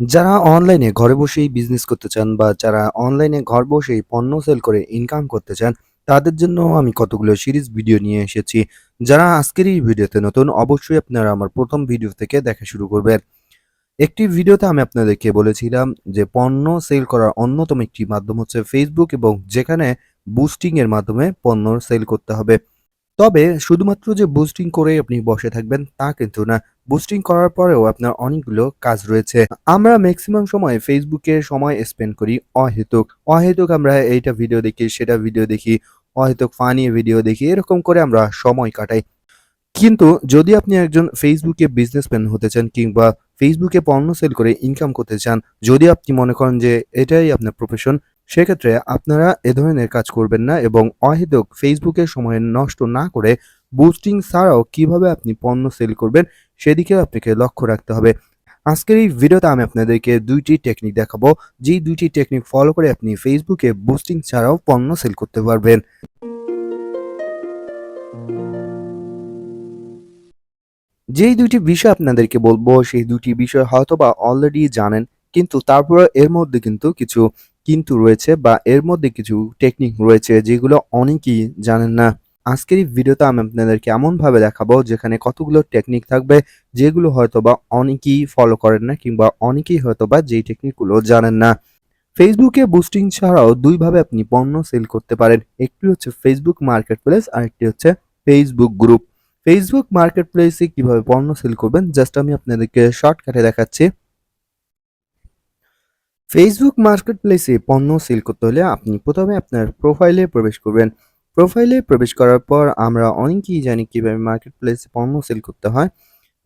যারা অনলাইনে ঘরে বসেই বিজনেস করতে চান বা যারা অনলাইনে ঘর বসেই পণ্য সেল করে ইনকাম করতে চান, তাদের জন্য আমি কতগুলো সিরিজ ভিডিও নিয়ে এসেছি। যারা আজকের এই ভিডিওতে নতুন, অবশ্যই আপনারা আমার প্রথম ভিডিও থেকে দেখা শুরু করবেন। একটি ভিডিওতে আমি আপনাদেরকে বলেছিলাম যে পণ্য সেল করার অন্যতম একটি মাধ্যম হচ্ছে ফেসবুক এবং যেখানে বুস্টিং এর মাধ্যমে পণ্য সেল করতে হবে। তবে শুধুমাত্র যে বুস্টিং করে আপনি বসে থাকবেন তা কিন্তু না। বুস্টিং করার পরেও আপনার অনেকগুলো কাজ রয়েছে। আমরা ম্যাক্সিমাম সময় ফেসবুকে সময় স্পেন্ড করি অহেতুক। অহেতুক আমরা এইটা ভিডিও দেখি, সেটা ভিডিও দেখি, অহেতুক ফানি ভিডিও দেখি, এরকম করে আমরা সময় কাটাই। কিন্তু যদি আপনি একজন ফেসবুকে বিজনেসম্যান হতে চান কিংবা ফেসবুকে পণ্য সেল করে ইনকাম করতে চান, যদি আপনি মনে করেন যে এটাই আপনার প্রফেশন সেক্ষেত্রে আপনারা এ ধরনের কাজ করবেন না এবং অহেতুক ফেসবুকে সময় নষ্ট না করে বুস্টিং ছাড়াও কীভাবে আপনি পণ্য সেল করবেন সেদিকে আপনাকে লক্ষ্য রাখতে হবে। আজকের এই ভিডিওতে আমি আপনাদেরকে দুইটি টেকনিক দেখাবো, যেই দুইটি টেকনিক ফলো করে আপনি ফেসবুকে বুস্টিং ছাড়াও পণ্য সেল করতে পারবেন। যেই দুইটি বিষয় আপনাদেরকে বলব, সেই দুটি বিষয় হয়তো বা অলরেডি জানেন, কিন্তু তারপরে এর মধ্যে কিন্তু কিছু কিন্তু রয়েছে বা এর মধ্যে কিছু টেকনিক রয়েছে যেগুলো অনেকেই জানেন না। আজকের এই ভিডিওতে আমি আপনাদেরকে এমনভাবে দেখাবো যেখানে কতগুলো টেকনিক থাকবে যেগুলো হয়তো বা অনেকেই ফলো করেন না কিংবা অনেকেই হয়তো বা যেই টেকনিকগুলো জানেন না। ফেসবুকে বুস্টিং ছাড়াও দুইভাবে আপনি পণ্য সেল করতে পারেন। একটি হচ্ছে ফেসবুক মার্কেট প্লেস আর একটি হচ্ছে ফেসবুক গ্রুপ ফেসবুক মার্কেট প্লেসে কীভাবে পণ্য সেল করবেন? জাস্ট আমি আপনাদেরকে শর্টকাটে দেখাচ্ছি। ফেসবুক মার্কেট প্লেসে পণ্য সেল করতে হলে আপনি প্রথমে আপনার প্রোফাইলে প্রবেশ করবেন। প্রোফাইলে প্রবেশ করার পর আমরা অনেকেই জানি কীভাবে মার্কেট প্লেসে পণ্য সেল করতে হয়।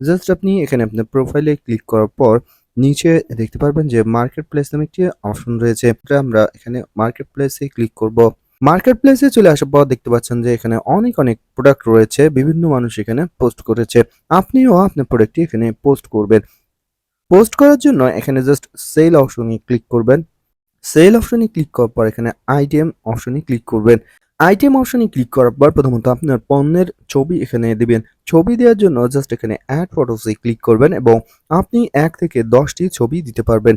জাস্ট আপনি এখানে আপনার প্রোফাইলে ক্লিক করার পর নিচে দেখতে পারবেন যে মার্কেট প্লেস নামে একটি অপশন রয়েছে। আমরা এখানে মার্কেট প্লেসে ক্লিক করব। মার্কেট প্লেসে চলে আসার পর দেখতে পাচ্ছেন যে এখানে অনেক অনেক প্রোডাক্ট রয়েছে। বিভিন্ন মানুষ এখানে পোস্ট করেছে। আপনিও আপনার প্রোডাক্টটি এখানে পোস্ট করবেন। পোস্ট করার জন্য এখানে জাস্ট সেল অপশনে ক্লিক করবেন। সেল অপশনে ক্লিক করার পর এখানে আইটেম অপশনে ক্লিক করবেন। আইটেম অপশনে ক্লিক করার পর প্রথমত আপনার পণ্যের ছবি এখানে দিবেন। ছবি দেওয়ার জন্য জাস্ট এখানে অ্যাড ফটোসে ক্লিক করবেন এবং আপনি এক থেকে দশটি ছবি দিতে পারবেন।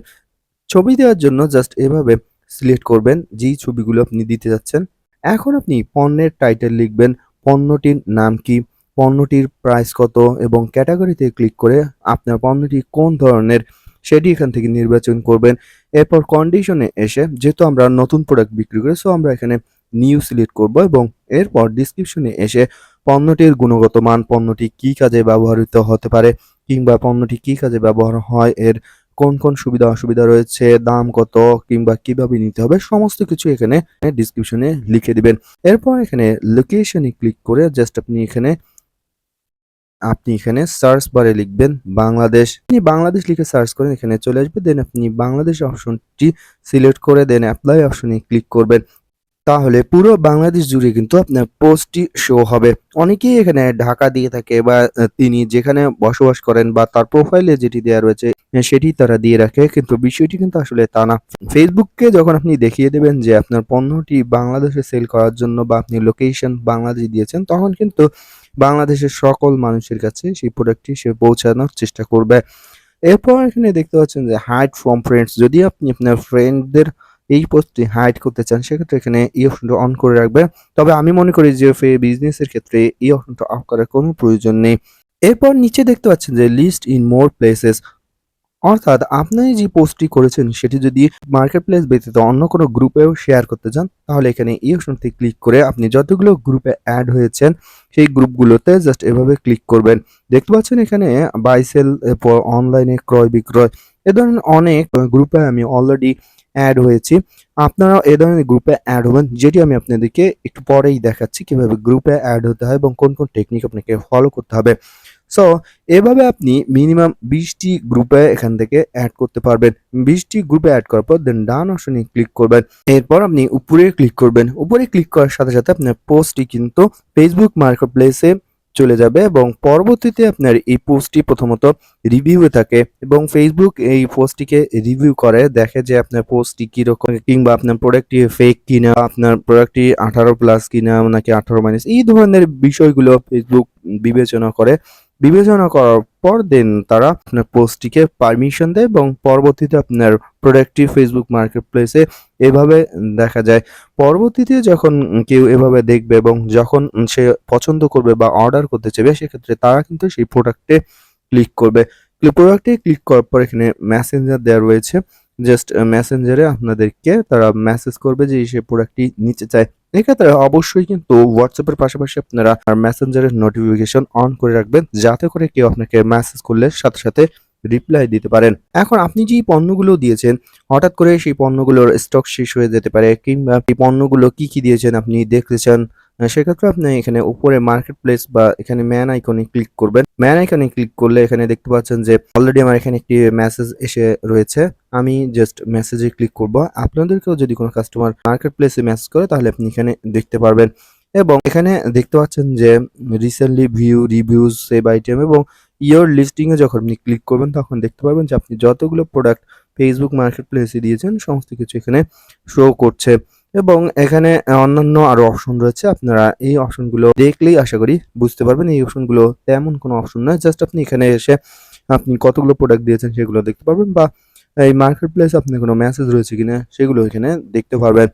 ছবি দেওয়ার জন্য জাস্ট এভাবে সিলেক্ট করবেন যেই ছবিগুলো আপনি দিতে যাচ্ছেন। এখন আপনি পণ্যের টাইটেল লিখবেন, পণ্যটির নাম কি পণ্যটির প্রাইস কত এবং ক্যাটাগরিতে ক্লিক করে আপনার পণ্যটি কোন ধরনের সেটি এখান থেকে নির্বাচন করবেন। এরপর কন্ডিশনে এসে যেহেতু আমরা নতুন প্রোডাক্ট বিক্রি করি সো আমরা এখানে নিউ সিলেক্ট করব এবং এরপর ডিসক্রিপশনে এসে পণ্যটির গুণগত মান, পণ্যটি কি কাজে ব্যবহৃত হতে পারে কিংবা পণ্যটি কি কাজে ব্যবহার হয়, এর কোন কোন সুবিধা অসুবিধা রয়েছে, দাম কত কিংবা কীভাবে নিতে হবে, সমস্ত কিছু এখানে ডিসক্রিপশনে লিখে দিবেন। এরপর এখানে লোকেশনে ক্লিক করে জাস্ট আপনি এখানে আপনি এখানে সার্চ বারে লিখবেন বাংলাদেশ। আপনি বাংলাদেশ লিখে সার্চ করেন, এখানে চলে আসবে। দেন আপনি বাংলাদেশ অপশনটি সিলেক্ট করে দেন অ্যাপ্লাই অপশনে ক্লিক করবেন। তাহলে পুরো বাংলাদেশ জুড়ে কিন্তু আপনার পোস্টটি শো হবে। অনেকেই এখানে ঢাকা দিয়ে থাকে বা তিনি যেখানে বসবাস করেন বা তার প্রোফাইলে যেটি দেওয়া রয়েছে সেটি তারা দিয়ে রাখে। কিন্তু বিষয়টি কিন্তু আসলে তা না। ফেসবুককে যখন আপনি দেখিয়ে দেবেন যে আপনার পণ্যটি বাংলাদেশে সেল করার জন্য বা আপনি লোকেশন বাংলাদেশ দিয়েছেন, তখন কিন্তু বাংলাদেশের সকল মানুষের কাছে সেই প্রোডাক্টটি সে পৌঁছানোর চেষ্টা করবে। এরপর এখানে দেখতে পাচ্ছেন যে হাইড ফ্রম ফ্রেন্ডস যদি আপনি আপনার ফ্রেন্ডদের এই পোস্টটি হাইড করতে চান, সেক্ষেত্রে এখানে এই অপশনটা অন করে রাখবে। তবে আমি মনে করি যে বিজনেসের ক্ষেত্রে এই অপশনটা অফ করার কোনো প্রয়োজন নেই। এরপর নিচে দেখতে পাচ্ছেন যে লিস্ট ইন মোর প্লেসেস অর্থাৎ আপনি যে পোস্টটি করেছেন, সেটি যদি মার্কেট প্লেস ব্যতীত অন্য কোনো গ্রুপেও শেয়ার করতে চান, তাহলে এখানে এই অপশনটি ক্লিক করে আপনি যতগুলো গ্রুপে অ্যাড হয়েছেন, সেই গ্রুপগুলোতে জাস্ট এভাবে ক্লিক করবেন। দেখতে পাচ্ছেন এখানে বাইসেল অনলাইনে ক্রয় বিক্রয়, এ ধরনের অনেক গ্রুপে আমি অলরেডি অ্যাড হয়েছি। আপনারাও এ ধরনের গ্রুপে অ্যাড হবেন, যেটি আমি আপনাদেরকে একটু পরেই দেখাচ্ছি কীভাবে গ্রুপে অ্যাড হতে হয় এবং কোন কোন টেকনিক আপনাকে ফলো করতে হবে। সো এভাবে আপনি মিনিমাম বিশটি গ্রুপে এখান থেকে অ্যাড করতে পারবেন। বিশটি গ্রুপে অ্যাড করার পর দেন ডান অপশনে ক্লিক করবেন। এরপর আপনি উপরে ক্লিক করবেন। উপরে ক্লিক করার সাথে সাথে আপনার পোস্টটি কিন্তু ফেসবুক মার্কেট প্লেসে চলে যাবে এবং পরবর্তীতে আপনার এই পোস্টটি প্রথমত রিভিউয়ে থাকে এবং ফেসবুক এই পোস্টটিকে রিভিউ করে, দেখে যে আপনার পোস্টটি কীরকম কিংবা আপনার প্রোডাক্টটি ফেক কিনা, আপনার প্রোডাক্টটি আঠারো প্লাস কিনা নাকি আঠারো মাইনাস এই ধরনের বিষয়গুলো ফেসবুক বিবেচনা করে বিবেচনা করার পর দেন তারা আপনার পোস্টটিকে পারমিশন দেয় এবং পরবর্তীতে আপনার প্রোডাক্টটি ফেসবুক মার্কেট প্লেসে এভাবে দেখা যায়। পরবর্তীতে যখন কেউ এভাবে দেখবে এবং যখন সে পছন্দ করবে বা অর্ডার করতে চাইবে, সেক্ষেত্রে তারা কিন্তু সেই প্রোডাক্টে ক্লিক করবে। প্রোডাক্টে ক্লিক করার পর এখানে মেসেঞ্জার দেওয়া রয়েছে। জাস্ট মেসেঞ্জারে আপনাদেরকে তারা মেসেজ করবে যে সে প্রোডাক্টটি নিতে চায়। এক্ষেত্রে অবশ্যই কিন্তু হোয়াটসঅ্যাপের পাশাপাশি আপনারা মেসেঞ্জারের নোটিফিকেশন অন করে রাখবেন, যাতে করে কেউ আপনাকে মেসেজ করলে সাথে সাথে রিপ্লাই দিতে পারেন। এখন আপনি যে পণ্যগুলো দিয়েছেন, হঠাৎ করে সেই পণ্যগুলোর স্টক শেষ হয়ে যেতে পারে, কিংবা এই পণ্যগুলো কি কি দিয়েছেন আপনি দেখতেছেন সেক্ষেত্রে আপনি এখানে উপরে মার্কেট প্লেস বা এখানে ম্যান আইকনে ক্লিক করবেন। ম্যান আইকনে ক্লিক করলে এখানে দেখতে পাচ্ছেন যে অলরেডি আমার এখানে একটি মেসেজ এসে রয়েছে। আমি জাস্ট মেসেজে ক্লিক করব। আপনাদেরকেও যদি কোনো কাস্টমার মার্কেট প্লেসে মেসেজ করে, তাহলে আপনি এখানে দেখতে পারবেন। এবং এখানে দেখতে পাচ্ছেন যে recently view reviews save item এবং ইয়োর লিস্টিং এ যখন আপনি ক্লিক করবেন, তখন দেখতে পারবেন যে আপনি যতগুলো প্রোডাক্ট ফেসবুক মার্কেট প্লেসে দিয়েছেন, সমস্ত কিছু এখানে শো করছে। এবং এখানে অন্যান্য আরও অপশন রয়েছে। আপনারা এই অপশনগুলো দেখলেই আশা করি বুঝতে পারবেন এই অপশনগুলো তেমন কোনো অপশন নয়। জাস্ট আপনি এখানে এসে আপনি কতগুলো প্রোডাক্ট দিয়েছেন সেগুলো দেখতে পারবেন বা এই মার্কেট প্লেস আপনি কোনো মেসেজ রয়েছে কিনা সেগুলো এখানে দেখতে পারবেন।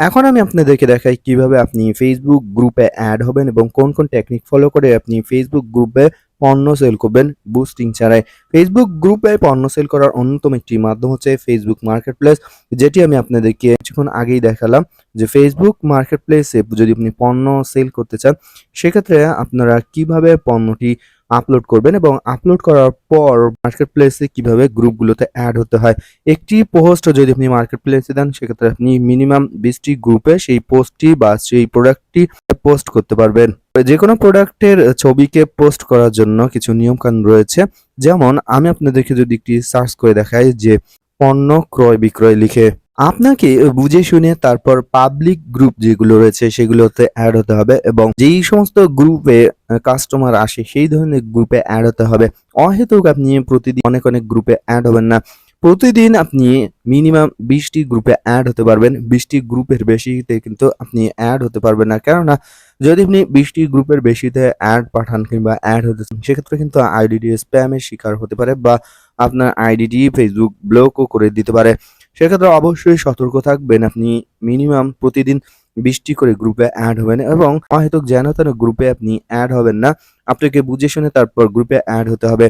এখন আমি আপনাদেরকে দেখাই কীভাবে আপনি ফেসবুক গ্রুপে অ্যাড হবেন এবং কোন কোন টেকনিক ফলো করে আপনি ফেসবুক গ্রুপে পণ্য সেল করবেন বুস্টিং ছাড়াই। ফেসবুক গ্রুপে পণ্য সেল করার অন্যতম একটি মাধ্যম হচ্ছে ফেসবুক মার্কেট প্লেস যেটি আমি আপনাদেরকে কিছুক্ষণ আগেই দেখালাম যে ফেসবুক মার্কেট প্লেসে যদি আপনি পণ্য সেল করতে চান, সেক্ষেত্রে আপনারা কীভাবে পণ্যটি আপলোড করবেন এবং আপলোড করার পর মার্কেট প্লেসে কীভাবে গ্রুপগুলোতে অ্যাড হতে হয়? একটি পোস্ট যদি আপনি মার্কেট প্লেসে দেন, সেক্ষেত্রে আপনি মিনিমাম বিশটি গ্রুপে সেই পোস্টটি বা সেই প্রোডাক্টটি পোস্ট করতে পারবেন। যে কোনো প্রোডাক্টের ছবিকে পোস্ট করার জন্য কিছু নিয়মকানুন রয়েছে। যেমন, আমি আপনাদেরকে যদি একটি সার্চ করে দেখাই যে পণ্য ক্রয় বিক্রয় লিখে। আপনাকে বুঝে শুনে তারপর পাবলিক গ্রুপ যেগুলো রয়েছে সেগুলোতে অ্যাড হতে হবে এবং যেই সমস্ত গ্রুপে কাস্টমার আসে সেই ধরনের গ্রুপে অ্যাড হতে হবে। অহেতুক আপনি প্রতিদিন অনেক অনেক গ্রুপে অ্যাড হবেন না। প্রতিদিন আপনি মিনিমাম বিশটি গ্রুপে অ্যাড হতে পারবেন। বিশটি গ্রুপের বেশিতে কিন্তু আপনি অ্যাড হতে পারবেন না। কেননা, যদি আপনি বিশটি গ্রুপের বেশিতে অ্যাড পাঠান কিংবা অ্যাড হতে সেক্ষেত্রে কিন্তু আইডিটি স্প্যামের শিকার হতে পারে বা আপনার আইডিটি ফেসবুক ব্লকও করে দিতে পারে। সেক্ষেত্রে অবশ্যই সতর্ক থাকবেন। আপনি মিনিমাম প্রতিদিন বিশটি করে গ্রুপে অ্যাড হবেন এবং অহেতুক যেন তেন গ্রুপে আপনি অ্যাড হবেন না। আপনাকে বুঝে শুনে তারপর গ্রুপে অ্যাড হতে হবে।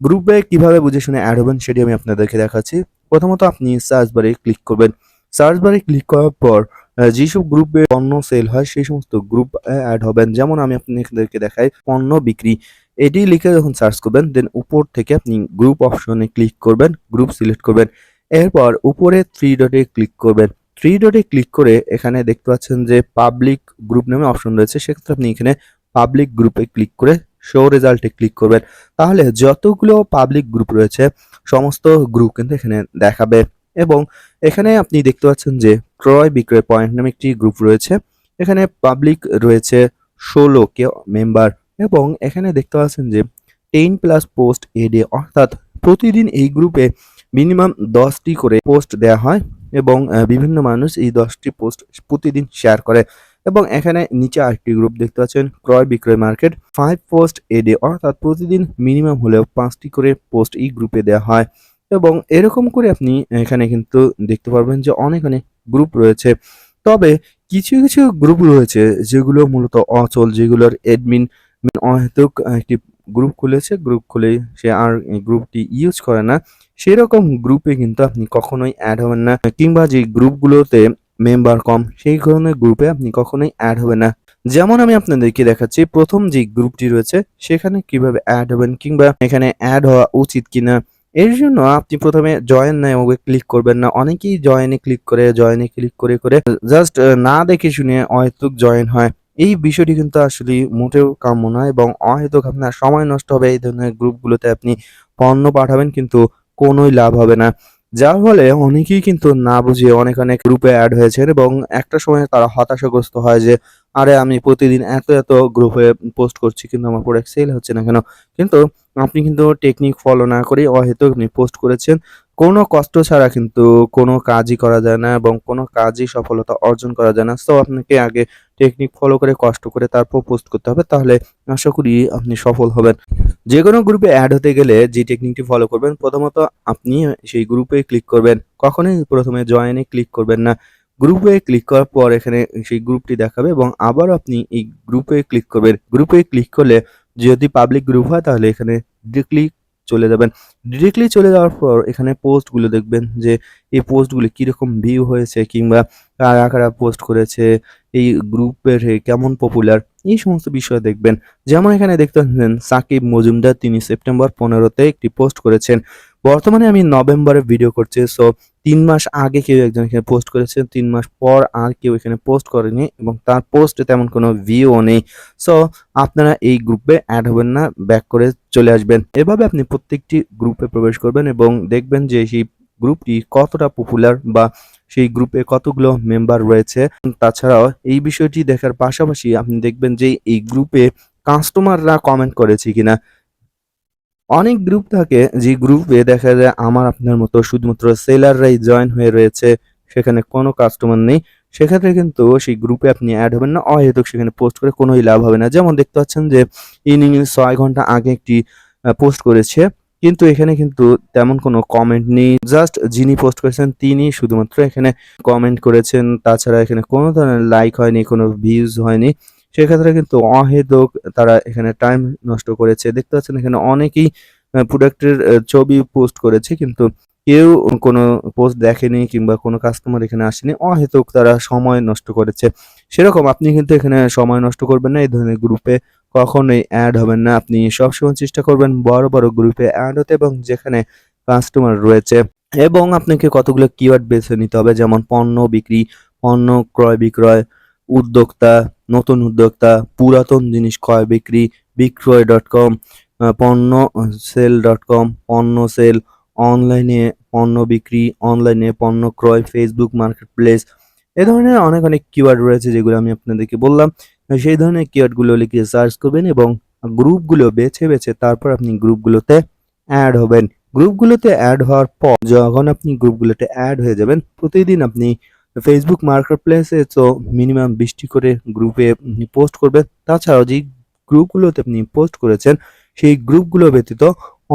গ্রুপে কীভাবে বুঝে শুনে অ্যাড হবেন সেটি আমি আপনাদেরকে দেখাচ্ছি। প্রথমত আপনি সার্চ বারে ক্লিক করবেন। সার্চ বারে ক্লিক করার পর যেসব গ্রুপে পণ্য সেল হয়, সেই সমস্ত গ্রুপ অ্যাড হবেন। যেমন আমি আপনাদেরকে দেখাই, পণ্য বিক্রি। এটি লিখে যখন সার্চ করবেন দেন উপর থেকে আপনি গ্রুপ অপশনে ক্লিক করবেন গ্রুপ সিলেক্ট করবেন। এরপর উপরে থ্রি ডটে ক্লিক করবেন। থ্রি ডটে ক্লিক করে এখানে দেখতে পাচ্ছেন যে পাবলিক গ্রুপ নামে অপশন রয়েছে। সেক্ষেত্রে আপনি এখানে পাবলিক গ্রুপে ক্লিক করে শো রেজাল্টে ক্লিক করবেন। তাহলে যতগুলো পাবলিক গ্রুপ রয়েছে, সমস্ত গ্রুপ কিন্তু এখানে দেখাবে। এবং এখানে আপনি দেখতে পাচ্ছেন যে ক্রয় বিক্রয় পয়েন্ট নামে একটি গ্রুপ রয়েছে। এখানে পাবলিক রয়েছে ষোলো কে মেম্বার এবং এখানে দেখতে পাচ্ছেন যে ten plus post a day অর্থাৎ প্রতিদিন এই গ্রুপে মিনিমাম দশটি করে পোস্ট দেওয়া হয় এবং বিভিন্ন মানুষ এই দশটি পোস্ট প্রতিদিন শেয়ার করে। এবং এখানে নিচে আরেকটি গ্রুপ দেখতে পাচ্ছেন, ক্রয় বিক্রয় market. Five post a day অর্থাৎ প্রতিদিন মিনিমাম হলেও পাঁচটি করে পোস্ট এই গ্রুপে দেওয়া হয়। এবং এরকম করে আপনি এখানে কিন্তু দেখতে পারবেন যে অনেক অনেক গ্রুপ রয়েছে। তবে কিছু কিছু গ্রুপ রয়েছে যেগুলো মূলত অচল, যেগুলোর এডমিন অহেতুক একটি গ্রুপ খুলেছে। গ্রুপ খুলে সে আর গ্রুপটি ইউজ করে না। সেরকম গ্রুপে কিন্তু আপনি কখনোই অ্যাড হবেন না। কিংবা যে গ্রুপগুলোতে মেম্বার কম, সেই ধরনের গ্রুপে আপনি কখনোই অ্যাড হবেন না। যেমন আমি আপনাদেরকে দেখাচ্ছি, প্রথম যে গ্রুপটি রয়েছে, সেখানে কীভাবে অ্যাড হবেন কিংবা এখানে অ্যাড হওয়া উচিত কিনা, এর জন্য আপনি প্রথমে জয়েন না ওকে ক্লিক করবেন না। অনেকেই জয়েনে ক্লিক করে জয়েনে ক্লিক করে করে জাস্ট না দেখে শুনে অহেতুক জয়েন হয়। এই বিষয়টি কিন্তু আসলে মোটেও কাম্য নয় এবং অহেতুক আপনার সময় নষ্ট হবে। এই ধরনের গ্রুপগুলোতে আপনি পণ্য পাঠাবেন কিন্তু কোনোই লাভ হবে না। যার ফলে অনেকেই কিন্তু না বুঝিয়ে অনেক অনেক গ্রুপে অ্যাড হয়েছেন এবং একটা সময় তারা হতাশাগ্রস্ত হয় যে, আরে, আমি প্রতিদিন এত এত গ্রুপে পোস্ট করছি, কিন্তু আমার প্রোডাক্ট সেল হচ্ছে না কেন? কিন্তু আপনি কিন্তু টেকনিক ফলো না করে অহেতুক আপনি পোস্ট করেছেন। কোনো কষ্ট ছাড়া কিন্তু কোনো কাজই করা যায় না এবং কোনো কাজই সফলতা অর্জন করা যায় না। সো আপনাকে আগে টেকনিক ফলো করে, কষ্ট করে তারপর পোস্ট করতে হবে। তাহলে আশা করি আপনি সফল হবেন। যে কোনো গ্রুপে অ্যাড হতে গেলে যে টেকনিকটি ফলো করবেন, প্রথমত আপনি সেই গ্রুপে ক্লিক করবেন। কখনোই প্রথমে জয়েনে ক্লিক করবেন না। গ্রুপে ক্লিক করার পর এখানে সেই গ্রুপটি দেখাবে এবং আবার আপনি এই গ্রুপে ক্লিক করবেন। গ্রুপে ক্লিক করলে যদি পাবলিক গ্রুপ হয়, তাহলে এখানে ডিরেক্টলি চলে যাবেন। ডিরেক্টলি চলে যাওয়ার পর এখানে পোস্টগুলো দেখবেন যে এই পোস্টগুলো কীরকম ভিউ হয়েছে কিংবা কারা কারা পোস্ট করেছে, এই গ্রুপের কেমন পপুলার এই সমস্ত বিষয় দেখবেন। যেমন এখানে দেখতে পাচ্ছেন, সাকিব মজুমদার তিনি সেপ্টেম্বর পনেরোতে একটি পোস্ট করেছেন। বর্তমানে আমি নভেম্বরে ভিডিও করছি সো তিন মাস আগে কেউ একজন এখানে পোস্ট করেছে, তিন মাস পর আর কেউ এখানে পোস্ট করেনি এবং তার পোস্টে তেমন কোনো ভিউও নেই। সো আপনারা এই গ্রুপে অ্যাড হবেন না ব্যাক করে চলে আসবেন। এভাবে আপনি প্রত্যেকটি গ্রুপে প্রবেশ করবেন এবং দেখবেন যে সেই গ্রুপটি কতটা পপুলার বা সেই গ্রুপে কতগুলো মেম্বার রয়েছে। তাছাড়াও এই বিষয়টি দেখার পাশাপাশি আপনি দেখবেন যে এই গ্রুপে কাস্টমাররা কমেন্ট করেছে কিনা। অনেক গ্রুপ থাকে, যে গ্রুপে দেখা যায় আমার আপনার মতো শুধুমাত্র সেলাররাই জয়েন হয়ে রয়েছে, সেখানে কোনো কাস্টমার নেই। সেক্ষেত্রে কিন্তু সেই গ্রুপে আপনি অ্যাড হবেন না, অহেতুক সেখানে পোস্ট করে কোনোই লাভ হবে না। যেমন দেখতে পাচ্ছেন যে ইনিংস ছয় ঘণ্টা আগে একটি পোস্ট করেছে, কিন্তু এখানে কিন্তু তেমন কোনো কমেন্ট নেই। জাস্ট যিনি পোস্ট করেছেন তিনি শুধুমাত্র এখানে কমেন্ট করেছেন। তাছাড়া এখানে কোনো ধরনের লাইক হয়নি, কোনো ভিউজ হয়নি। সেক্ষেত্রে কিন্তু অহেতুক তারা এখানে টাইম নষ্ট করেছে। দেখতে পাচ্ছেন এখানে অনেকেই প্রোডাক্টের ছবি পোস্ট করেছে, কিন্তু কেউ কোনো পোস্ট দেখেনি কিংবা কোনো কাস্টমার এখানে আসেনি, অহেতুক তারা সময় নষ্ট করেছে। সেরকম আপনি কিন্তু এখানে সময় নষ্ট করবেন না, এই ধরনের গ্রুপে কখনোই অ্যাড হবেন না। আপনি সবসময় চেষ্টা করবেন বড় বড় গ্রুপে অ্যাড হতে এবং যেখানে কাস্টমার রয়েছে এবং আপনাকে কতগুলো কিওয়ার্ড বেছে নিতে হবে, যেমন পণ্য বিক্রি, পণ্য ক্রয় বিক্রয়, উদ্যোক্তা নতুন উদ্যোক্তা, পুরাতন জিনিস ক্রয় বিক্রি বিক্রয় ডট কম পণ্য সেল ডট কম পণ্য সেল অনলাইনে পণ্য বিক্রি অনলাইনে পণ্য ক্রয় ফেসবুক মার্কেট প্লেস এ ধরনের অনেক অনেক কিওয়ার্ড রয়েছে যেগুলো আমি আপনাদেরকে বললাম। সেই ধরনের কিওয়ার্ডগুলো লিখে সার্চ করবেন এবং গ্রুপগুলো বেছে বেছে তারপর আপনি গ্রুপগুলোতে অ্যাড হবেন। গ্রুপগুলোতে অ্যাড হওয়ার পর যখন আপনি গ্রুপগুলোতে অ্যাড হয়ে যাবেন, প্রতিদিন আপনি ফেসবুক মার্কেট প্লেসে তো মিনিমাম বিশটি করে গ্রুপে পোস্ট করবেন। তাছাড়াও যে গ্রুপগুলোতে আপনি পোস্ট করেছেন, সেই গ্রুপগুলো ব্যতীত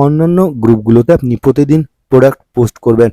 অন্যান্য গ্রুপগুলোতে আপনি প্রতিদিন প্রোডাক্ট পোস্ট করবেন।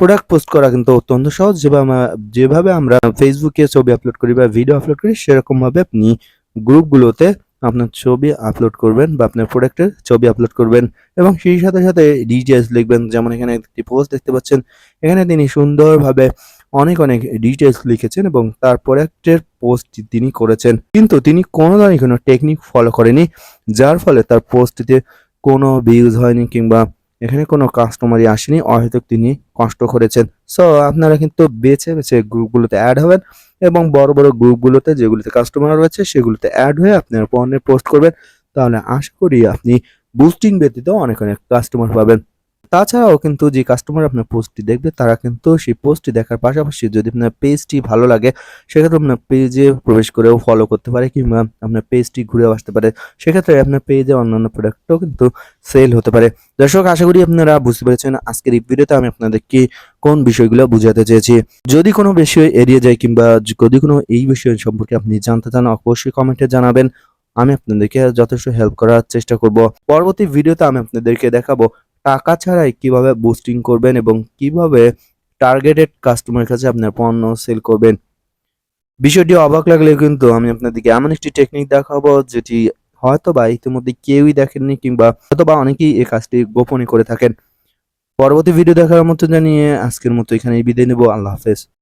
প্রোডাক্ট পোস্ট করা কিন্তু অত্যন্ত সহজ। যেভাবে যেভাবে আমরা ফেসবুকে ছবি আপলোড করি বা ভিডিও আপলোড করি, সেরকমভাবে আপনি গ্রুপগুলোতে আপনার ছবি আপলোড করবেন বা আপনার প্রোডাক্টের ছবি আপলোড করবেন। এবং সেই সাথে সাথে ডিটেলস লিখবেন। যেমন এখানে একটি পোস্ট দেখতে পাচ্ছেন। এখানে তিনি সুন্দরভাবে অনেক অনেক ডিটেলস লিখেছেন এবং তার প্রোডাক্টের পোস্ট তিনি করেছেন। কিন্তু তিনি কোনো ধরনের কোনো টেকনিক ফলো করেনি যার ফলে তার পোস্টটিতে কোনো ভিউজ হয়নি কিংবা এখানে কোনো কাস্টমারই আসেনি, অহেতুক তিনি কষ্ট করেছেন। সো আপনারা কিন্তু বেছে বেছে গ্রুপগুলোতে অ্যাড হবেন এবং বড় বড় গ্রুপগুলোতে যেগুলোতে কাস্টমার রয়েছে সেগুলোতে অ্যাড হয়ে আপনার পণ্যের পোস্ট করবেন। তাহলে আশা করি আপনি বুস্টিং ব্যতীত অনেক অনেক কাস্টমার পাবেন। তাছাড়াও কিন্তু যে কাস্টমার আপনার পোস্টটি দেখবে, তারা কিন্তু সেই পোস্টটি দেখার পাশাপাশি যদি আপনার পেজটি ভালো লাগে, সেক্ষেত্রে আপনার পেজে প্রবেশ করেও ফলো করতে পারে কিংবা আপনার পেজটি ঘুরেও আসতে পারে। সেক্ষেত্রে আপনার পেজে অন্যান্য প্রোডাক্টও কিন্তু সেল হতে পারে। দর্শক, আশা করি আপনারা বুঝতে পেরেছেন আজকের এই ভিডিওতে আমি আপনাদেরকে কোন বিষয়গুলো বুঝাতে চেয়েছি। যদি কোনো বিষয় এড়িয়ে যায় কিংবা যদি কোনো এই বিষয় সম্পর্কে আপনি জানতে চান, অবশ্যই কমেন্টে জানাবেন। আমি আপনাদেরকে যথেষ্ট হেল্প করার চেষ্টা করব। পরবর্তী ভিডিওতে আমি আপনাদেরকে দেখাবো টাকা ছাড়াই কীভাবে বুস্টিং করবেন এবং কীভাবে টার্গেটেড কাস্টমারের কাছে আপনার পণ্য সেল করবেন? বিষয়টি অবাক লাগলে কিন্তু আমি আপনাদেরকে এমন একটি টেকনিক দেখাবো যেটি হয়তো বা ইতিমধ্যে কেউই দেখেননি কিংবা হয়তো বা অনেকেই এই কাজটি গোপনে করে থাকেন। পরবর্তী ভিডিও দেখার মতো জানিয়ে আজকের মতো এখানে বিদায় নেব। আল্লাহ হাফেজ।